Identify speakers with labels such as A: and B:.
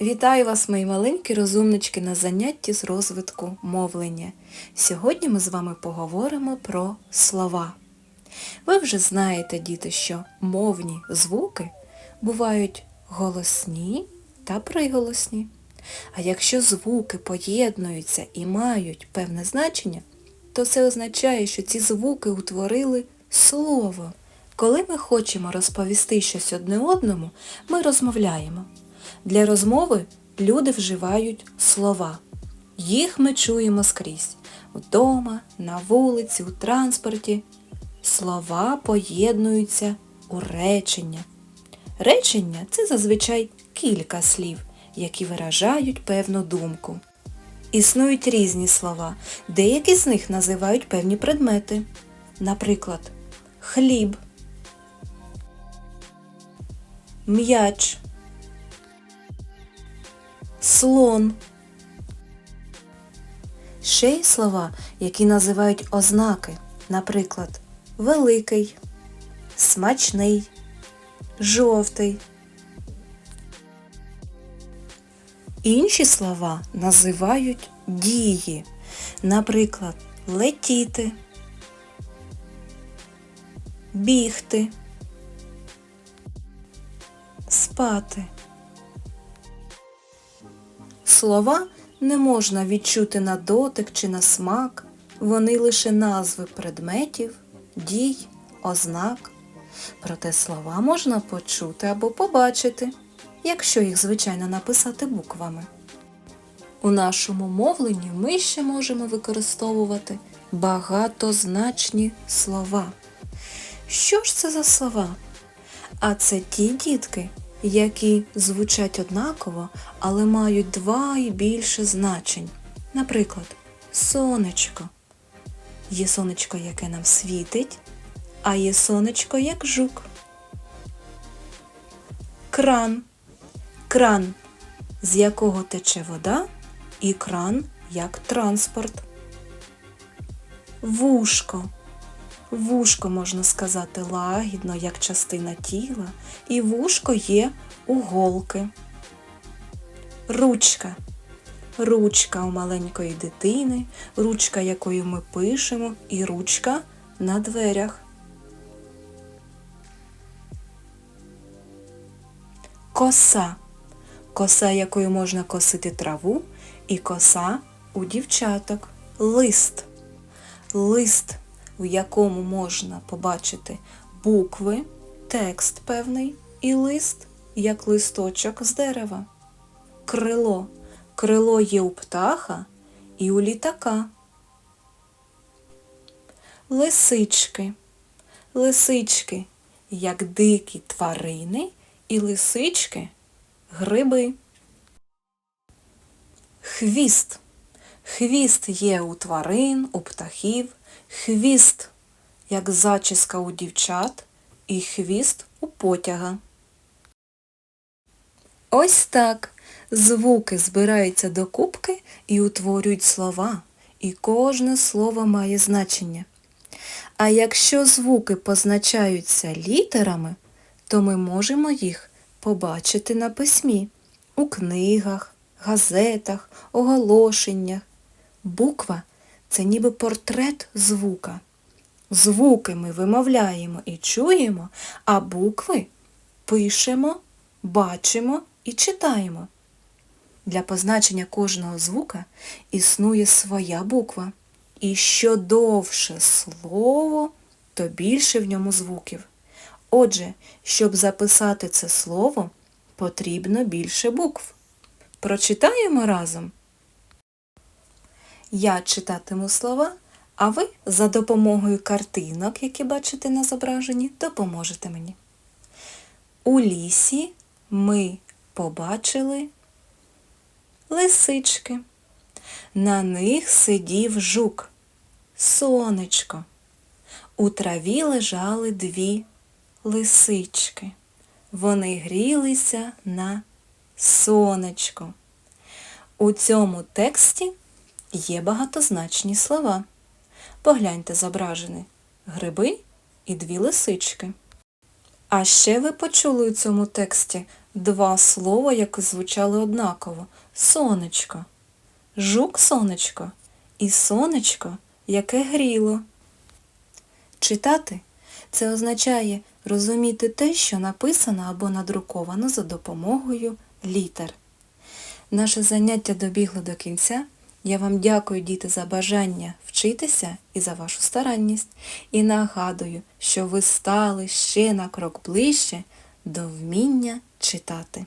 A: Вітаю вас, мої маленькі розумнички, на занятті з розвитку мовлення. Сьогодні ми з вами поговоримо про слова. Ви вже знаєте, діти, що мовні звуки бувають голосні та приголосні. А якщо звуки поєднуються і мають певне значення, то це означає, що ці звуки утворили слово. Коли ми хочемо розповісти щось одне одному, ми розмовляємо. Для розмови люди вживають слова. Їх ми чуємо скрізь вдома, на вулиці, у транспорті. Слова поєднуються у речення. Речення це зазвичай кілька слів, які виражають певну думку. Існують різні слова, деякі з них називають певні предмети. Наприклад, хліб, м'яч, слон. Ще є слова, які називають ознаки, наприклад, великий, смачний, жовтий. Інші слова називають дії, наприклад, летіти, бігти, спати. Слова не можна відчути на дотик чи на смак, вони лише назви предметів, дій, ознак. Проте слова можна почути або побачити, якщо їх, звичайно, написати буквами. У нашому мовленні ми ще можемо використовувати багатозначні слова. Що ж це за слова? А це ті дітки, які звучать однаково, але мають два і більше значень. Наприклад, сонечко. Є сонечко, яке нам світить, а є сонечко як жук. Кран. Кран, з якого тече вода, і кран як транспорт. Вушко. Вушко, можна сказати, лагідно, як частина тіла, і вушко є у голки. Ручка. Ручка у маленької дитини, ручка, якою ми пишемо, і ручка на дверях. Коса. Коса, якою можна косити траву, і коса у дівчаток. Лист. Лист у якому можна побачити букви, текст певний і лист, як листочок з дерева. Крило. Крило є у птаха і у літака. Лисички. Лисички, як дикі тварини, і лисички гриби. Хвіст. Хвіст є у тварин, у птахів, хвіст, як зачіска у дівчат, і хвіст у потяга. Ось так звуки збираються до кубки і утворюють слова, і кожне слово має значення. А якщо звуки позначаються літерами, то ми можемо їх побачити на письмі, у книгах, газетах, оголошеннях. Буква це ніби портрет звука. Звуки ми вимовляємо і чуємо, а букви пишемо, бачимо і читаємо. Для позначення кожного звука існує своя буква. І що довше слово, то більше в ньому звуків. Отже, щоб записати це слово, потрібно більше букв. Прочитаємо разом. Я читатиму слова, а ви за допомогою картинок, які бачите на зображенні, допоможете мені. У лісі ми побачили лисички. На них сидів жук, сонечко. У траві лежали дві лисички. Вони грілися на сонечко. У цьому тексті є багатозначні слова. Погляньте зображені гриби і дві лисички. А ще ви почули у цьому тексті два слова, які звучали однаково. Сонечко. Жук сонечко і сонечко, яке гріло. Читати це означає розуміти те, що написано або надруковано за допомогою літер. Наше заняття добігло до кінця. Я вам дякую, діти, за бажання вчитися і за вашу старанність. І нагадую, що ви стали ще на крок ближче до вміння читати.